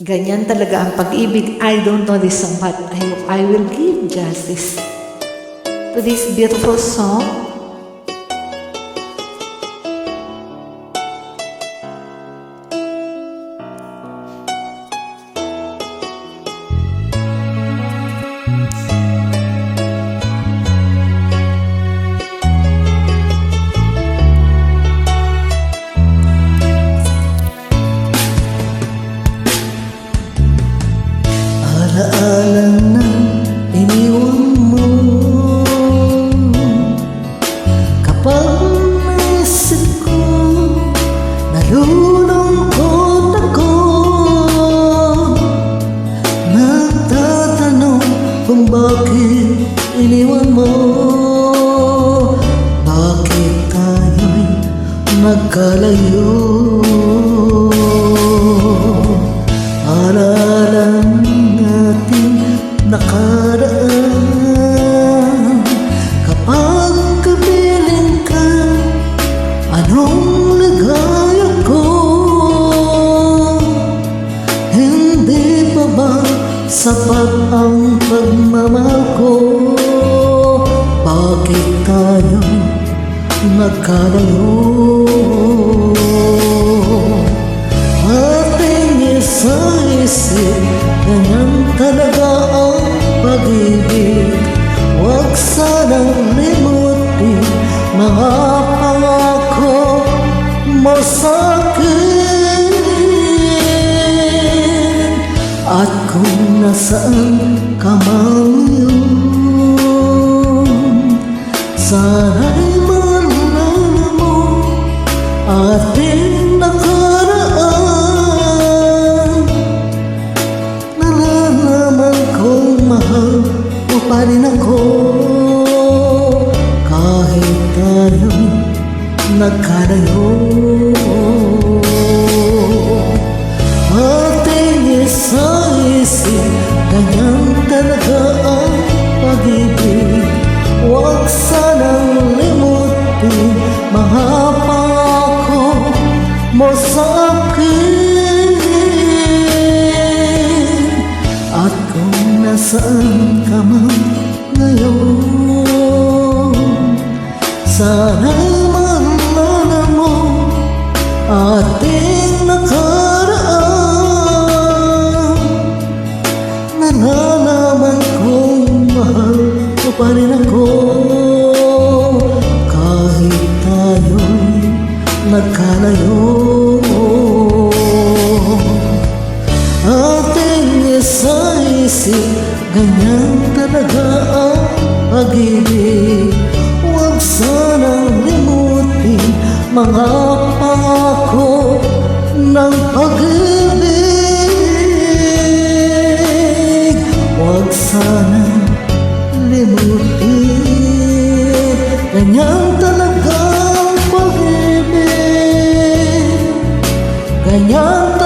Ganyan talaga ang pag-ibig. I don't know this song, but I I will give justice to this beautiful song. Nalulungkot ako Nagtatanong kung bakit iniwan mo? Bakit tayo'y nagkalayo? Alala natin nakaraan Kapag kapiling ka Anong ligaya sapat ang pagmamahal ko. Bakit tayo nagkalayo kung nasaan ka man ngayon Sana'y maalala mo ating nakaraan. Nalalaman kong mahal mo pa rin ako. Kahit tayo'y nagkalayo Mga pangako mo sa akin At kung nasaan ka man ngayon Sana'y mo ating Ganyan talaga ang pag-ibig. Huwag sanang limutin Mga pangako ng pag-ibig. Huwag sanang limutin. Ganyan talaga ang pag-ibig. Ganyan